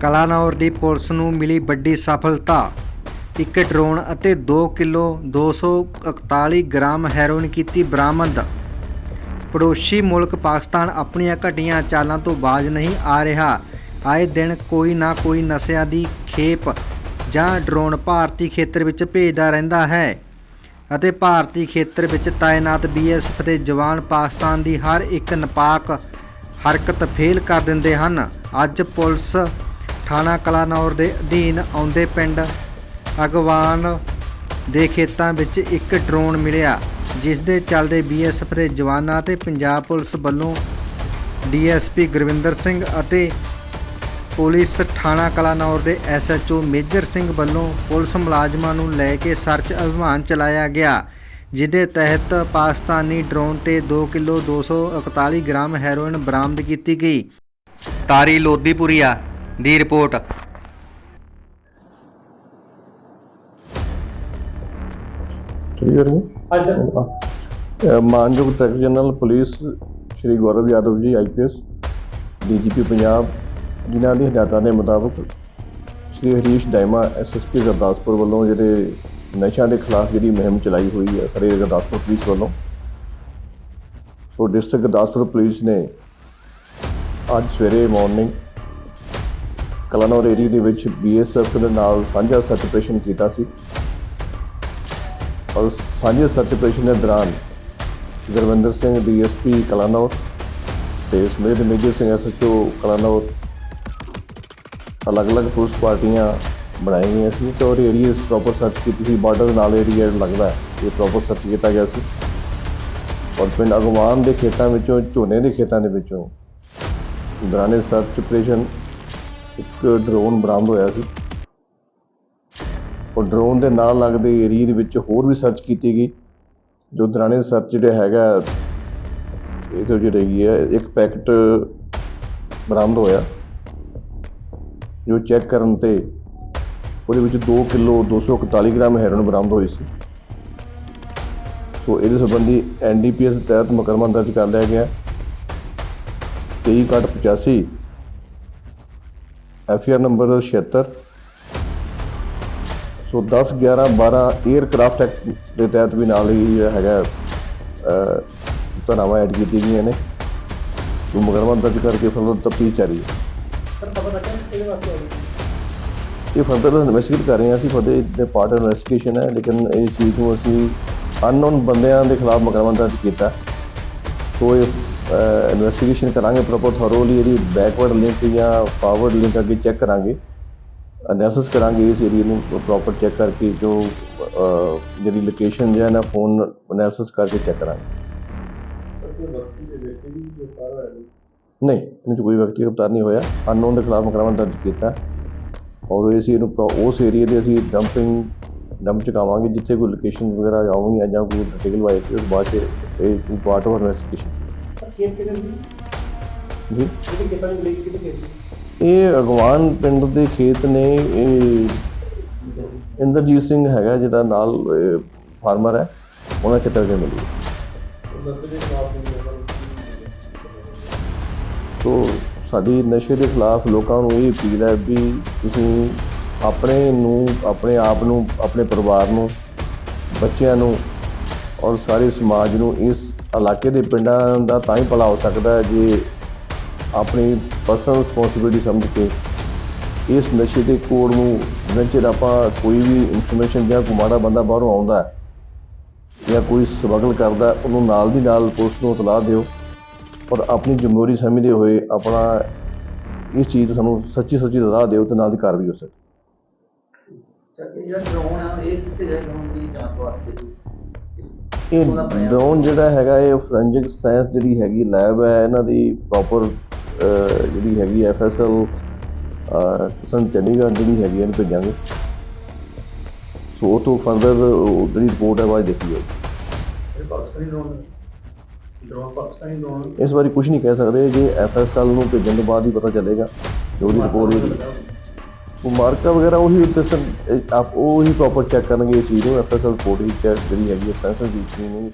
ਕਲਾਨੌਰ ਦੀ police ਨੂੰ ਮਿਲੀ ਵੱਡੀ ਸਫਲਤਾ। ਇੱਕ ਡਰੋਨ ਅਤੇ 2 ਕਿਲੋ 241 ਗ੍ਰਾਮ ਹੈਰੋਇਨ ਕੀਤੀ ਬਰਾਮਦ। ਪੜੋਸੀ ਮੁਲਕ ਪਾਕਿਸਤਾਨ ਆਪਣੀਆਂ ਘਟੀਆਂ ਚਾਲਾਂ ਤੋਂ ਬਾਜ਼ ਨਹੀਂ ਆ ਰਿਹਾ। ਆਏ ਦਿਨ ਕੋਈ ਨਾ ਕੋਈ ਨਸ਼ਿਆਂ ਦੀ ਖੇਪ ਜਾਂ ਡਰੋਨ ਭਾਰਤੀ ਖੇਤਰ ਵਿੱਚ ਭੇਜਦਾ ਰਹਿੰਦਾ ਹੈ ਅਤੇ ਭਾਰਤੀ ਖੇਤਰ ਵਿੱਚ ਤਾਇਨਾਤ ਬੀਐਸਐਫ ਦੇ ਜਵਾਨ ਪਾਕਿਸਤਾਨ ਦੀ ਹਰ ਇੱਕ ਨਪਾਕ ਹਰਕਤ ਫੇਲ ਕਰ ਦਿੰਦੇ ਹਨ। ਅੱਜ ਪੁਲਿਸ ਥਾਣਾ ਕਲਾਨੌਰ ਦੇ ਅਧੀਨ ਆਉਂਦੇ ਪਿੰਡ ਅਗਵਾਨ ਦੇ ਖੇਤਾਂ ਵਿੱਚ ਇੱਕ ਡਰੋਨ ਮਿਲਿਆ, ਜਿਸ ਦੇ ਚੱਲਦੇ ਬੀਐਸਐਫ ਦੇ ਜਵਾਨਾਂ ਤੇ ਪੰਜਾਬ ਪੁਲਿਸ ਵੱਲੋਂ ਡੀਐਸਪੀ ਗੁਰਵਿੰਦਰ ਸਿੰਘ ਅਤੇ ਪੁਲਿਸ ਥਾਣਾ ਕਲਾਨੌਰ ਦੇ ਐਸਐਚਓ ਮੇਜਰ ਸਿੰਘ ਵੱਲੋਂ ਪੁਲਿਸ ਮੁਲਾਜ਼ਮਾਂ ਨੂੰ ਲੈ ਕੇ ਸਰਚ ਅਭਿਆਨ ਚਲਾਇਆ ਗਿਆ, ਜਿਹਦੇ ਤਹਿਤ ਪਾਕਿਸਤਾਨੀ ਡਰੋਨ ਤੇ 2 ਕਿਲੋ 241 ਗ੍ਰਾਮ ਹੈਰੋਇਨ ਬਰਾਮਦ ਕੀਤੀ ਗਈ। ਤਾਰੀ ਲੋਦੀਪੁਰੀਆ ਦੀ ਰਿਪੋਰਟ। ਕਲੀਅਰ ਹੈ ਹਾਂਜੀ। ਸਰ ਮਾਨਯੋਗ director general police Shri Gaurav Yadav ji IPS DGP Punjab ਜਿਨ੍ਹਾਂ ਦੀ ਹਦਾਇਤਾਂ ਦੇ ਮੁਤਾਬਕ ਸ਼੍ਰੀ ਹਰੀਸ਼ ਡਾਇਮਾ ਐਸਐਸਪੀ ਗੁਰਦਾਸਪੁਰ ਵੱਲੋਂ ਜਿਹੜੇ ਨਸ਼ਿਆਂ ਦੇ ਖਿਲਾਫ ਜਿਹੜੀ ਮੁਹਿੰਮ ਚਲਾਈ ਹੋਈ ਹੈ ਸਾਰੇ ਗੁਰਦਾਸਪੁਰ ਪੁਲਿਸ ਵੱਲੋਂ ਸੋ ਡਿਸਟ੍ਰਿਕਟ ਗੁਰਦਾਸਪੁਰ ਪੁਲਿਸ ਨੇ ਅੱਜ ਸਵੇਰੇ ਮਾਰਨਿੰਗ ਕਲਾਨੌਰ ਏਰੀਆ ਦੇ ਵਿੱਚ ਬੀਐਸਐਫ ਦੇ ਨਾਲ ਸਾਂਝਾ ਸਰਚ ਆਪਰੇਸ਼ਨ ਕੀਤਾ ਸੀ। ਔਰ ਸਾਂਝੇ ਸਰਚ ਆਪਰੇਸ਼ਨ ਦੇ ਦੌਰਾਨ ਗੁਰਵਿੰਦਰ ਸਿੰਘ ਡੀਐਸਪੀ ਕਲਾਨੌਰ ਤੇ ਸਮੇਤ ਮੇਜਰ ਸਿੰਘ ਐਸਐਚਓ ਕਲਾਨੌਰ ਅਲੱਗ-ਅਲੱਗ ਪੁਲਿਸ ਪਾਰਟੀਆਂ ਬਣਾਈਆਂ ਗਈਆਂ ਸੀ ਤੇ ਔਰ ਏਰੀਆ ਪ੍ਰੋਪਰ ਸਰਚ ਕੀਤੀ ਸੀ। ਬਾਰਡਰ ਨਾਲ ਏਰੀਆ ਲੱਗਦਾ ਇਹ ਪ੍ਰੋਪਰ ਸਰਚ ਕੀਤਾ ਗਿਆ ਸੀ। ਔਰ ਪਿੰਡ ਅਗਵਾਨ ਦੇ ਖੇਤਾਂ ਵਿੱਚੋਂ, ਝੋਨੇ ਦੇ ਖੇਤਾਂ ਦੇ ਵਿੱਚੋਂ ਦੌਰਾਨੇ ਸਰਚ ਆਪਰੇਸ਼ਨ ਇੱਕ ਡਰੋਨ ਬਰਾਮਦ ਹੋਇਆ ਸੀ। ਔਰ ਡਰੋਨ ਦੇ ਨਾਲ ਲੱਗਦੇ ਏਰੀਆ ਦੇ ਵਿੱਚ ਹੋਰ ਵੀ ਸਰਚ ਕੀਤੀ ਗਈ। ਜੋ ਦਰਾਣੇ ਸਰਚ ਜਿਹੜਾ ਹੈਗਾ, ਇਹ ਤੋਂ ਜਿਹੜੀ ਹੈਗੀ ਹੈ, ਇੱਕ ਪੈਕਟ ਬਰਾਮਦ ਹੋਇਆ। ਜੋ ਚੈੱਕ ਕਰਨ ਤੇ ਉਹਦੇ ਵਿੱਚ 2 ਕਿਲੋ 241 ਗ੍ਰਾਮ ਹੈਰੋਇਨ ਬਰਾਮਦ ਹੋਈ ਸੀ। ਸੋ ਇਹਦੇ ਸੰਬੰਧੀ ਐਨਡੀਪੀਐਸ ਤਹਿਤ ਮੁਕੱਦਮਾ ਦਰਜ ਕਰ ਲਿਆ ਗਿਆ। 2385 ਐਫਆਰ ਨੰਬਰ 76 ਸੋ 10 11 12 에ਅਰਕ੍ਰਾਫਟ ਐਕਟ ਦੇ ਤਹਿਤ ਵੀ ਨਾਲ ਹੀ ਜਿਹੜਾ ਹੈਗਾ ਧਾਰਾਵਾਂ ਐਡ ਕੀਤੀ ਗਈਆਂ ਨੇ। ਉਹ ਮੁਕੱਦਮਾ ਦਰਜ ਕਰਕੇ ਫਰਦਰ ਤਫਤੀਸ਼ ਜਾਰੀ ਹੈ। ਆਈ ਇਹ ਫਰਦਰ ਇਨਵੈਸਟੀਗੇਟ ਕਰ ਰਹੇ ਹਾਂ ਅਸੀਂ ਫਰਦਰ ਦੇ ਪਾਰਟ ਇਨਵੈਸਟੀਗੇਸ਼ਨ ਹੈ ਲੇਕਿਨ ਇਹ ਚੀਜ਼ ਨੂੰ ਅਸੀਂ ਅਨਨੋਨ ਬੰਦਿਆਂ ਦੇ ਖਿਲਾਫ ਮੁਕੱਦਮਾ ਦਰਜ ਕੀਤਾ। ਸੋ ਇਹ ਇਨਵੈਸਟੀਗੇਸ਼ਨ ਕਰਾਂਗੇ ਪ੍ਰੋਪਰ ਥੋਰੋਲੀ ਇਹਦੀ ਬੈਕਵਰਡ ਲਿੰਕ ਜਾਂ ਫਾਰਵਰਡ ਲਿੰਕ ਅੱਗੇ ਚੈੱਕ ਕਰਾਂਗੇ। ਅਨੈਲਿਸਿਸ ਕਰਾਂਗੇ ਇਸ ਏਰੀਆ ਨੂੰ ਪ੍ਰੋਪਰ ਚੈੱਕ ਕਰਕੇ ਜੋ ਜਿਹੜੀ ਲੋਕੇਸ਼ਨ ਹੈ ਨਾ ਫੋਨ ਅਨੈਲਿਸਿਸ ਕਰਕੇ ਚੈੱਕ ਕਰਾਂਗੇ। ਨਹੀਂ, ਇਹਦੇ 'ਚ ਕੋਈ ਵਿਅਕਤੀ ਗ੍ਰਿਫਤਾਰ ਨਹੀਂ ਹੋਇਆ। ਅਨਨੋਨ ਦੇ ਖਿਲਾਫ ਮੁਕੱਦਮਾ ਦਰਜ ਕੀਤਾ। ਔਰ ਇਸ ਨੂੰ ਉਸ ਏਰੀਆ ਦੇ ਅਸੀਂ ਡੰਪਿੰਗ ਡੰਪ ਚੁਕਾਵਾਂਗੇ ਜਿੱਥੇ ਕੋਈ ਲੋਕੇਸ਼ਨ ਵਗੈਰਾ ਆਉਣਗੀਆਂ ਜਾਂ ਕੋਈ ਡਿਟੇਲ ਵਾਈਸ ਉਸ ਬਾਅਦ 'ਚ ਇਹ ਪਾਰਟ ਆਫ ਇਨਵੈਸਟੀਗੇਸ਼ਨ ਜੀ। ਇਹ ਅਗਵਾਨ ਪਿੰਡ ਦੇ ਖੇਤ ਨੇ, ਇਹ ਇੰਦਰਜੀਤ ਸਿੰਘ ਹੈਗਾ ਜਿਹੜਾ ਨਾਲ ਫਾਰਮਰ ਹੈ, ਉਹਨਾਂ ਖੇਤਾਂ 'ਚ ਮਿਲੀ। ਉਹ ਸੋ ਸਾਡੀ ਨਸ਼ੇ ਦੇ ਖਿਲਾਫ ਲੋਕਾਂ ਨੂੰ ਇਹ ਅਪੀਲ ਹੈ ਵੀ ਤੁਸੀਂ ਆਪਣੇ ਨੂੰ, ਆਪਣੇ ਆਪ ਨੂੰ, ਆਪਣੇ ਪਰਿਵਾਰ ਨੂੰ, ਬੱਚਿਆਂ ਨੂੰ ਔਰ ਸਾਰੇ ਸਮਾਜ ਨੂੰ ਇਸ ਇਲਾਕੇ ਦੇ ਪਿੰਡਾਂ ਦਾ ਤਾਂ ਹੀ ਭਲਾ ਹੋ ਸਕਦਾ ਜੇ ਆਪਣੀ ਪਰਸਨਲ ਰਿਸਪੌਂਸਿਬਿਲਟੀ ਸਮਝ ਕੇ ਇਸ ਨਸ਼ੇ ਦੇ ਕੋਡ ਨੂੰ ਜਿੰਨਾ ਆਪਾਂ ਕੋਈ ਵੀ ਇਨਫੋਰਮੇਸ਼ਨ ਜਾਂ ਕੋਈ ਮਾੜਾ ਬੰਦਾ ਬਾਹਰੋਂ ਆਉਂਦਾ ਜਾਂ ਕੋਈ ਸਮਗਲ ਕਰਦਾ ਉਹਨੂੰ ਨਾਲ ਦੀ ਨਾਲ ਪੁਲਿਸ ਨੂੰ ਇਤਲਾਹ ਦਿਓ ਪਰ ਆਪਣੀ ਜ਼ਿੰਮੇਵਾਰੀ ਸਮਝਦੇ ਹੋਏ ਆਪਣਾ ਇਸ ਚੀਜ਼ ਤੋਂ ਸਾਨੂੰ ਸੱਚੀ ਸੱਚੀ ਰਾਹ ਦਿਓ ਤੇ ਨਾਲ ਦੀ ਕਾਰਵਾਈ ਹੋ ਸਕੇ। ਜਿਹੜਾ ਡਰੋਨ ਆ, ਇਹ ਕਿੱਥੇ ਜਾ ਡਰੋਨ ਦੀ ਜਾਂਚ ਵਾਸਤੇ? ਇਹ ਡਰੋਨ ਜਿਹੜਾ ਹੈਗਾ ਇਹ ਫੋਰੈਂਸਿਕ ਸਾਇੰਸ ਜਿਹੜੀ ਹੈਗੀ ਲੈਬ ਹੈ ਇਹਨਾਂ ਦੀ ਪ੍ਰੋਪਰ ਜਿਹੜੀ ਹੈਗੀ ਐਫਐਸਐਲ ਕਿਸਮ ਚੰਡੀਗੜ੍ਹ ਜਿਹੜੀ ਹੈਗੀ ਇਹਨੂੰ ਭੇਜਾਂਗੇ। ਸੋ ਉਹ ਤੋਂ ਫਰਦਰ ਜਿਹੜੀ ਰਿਪੋਰਟ ਹੈ ਬਾਅਦ ਦੇਖੀ ਜਾਊਗੀ। ਇਹ Pakistani drone drone Pakistani drone ਇਸ ਬਾਰੇ ਕੁਝ ਨਹੀਂ ਕਹਿ ਸਕਦੇ। ਜੇ ਐਫਐਸਐਲ ਨੂੰ ਭੇਜਣ ਤੋਂ ਬਾਅਦ ਹੀ ਪਤਾ ਚੱਲੇਗਾ ਜੋ ਦੀ ਰਿਪੋਰਟ ਹੋਏਗੀ। ਉਹ ਮਾਰਕਾ ਵਗੈਰਾ ਉਹੀ ਦੱਸਣ ਸਰ ਆਪ ਉਹ ਪ੍ਰੋਪਰ ਚੈੱਕ ਕਰਨਗੇ, ਇਹ ਚੀਜ਼ ਨੂੰ, ਐਫਐਸਐਲ ਰਿਪੋਰਟ ਹੀ ਚੈੱਕ ਜਿਹੜੀ ਹੈਗੀ ਹੈ ਦੀ ਚੀਜ਼ ਨੂੰ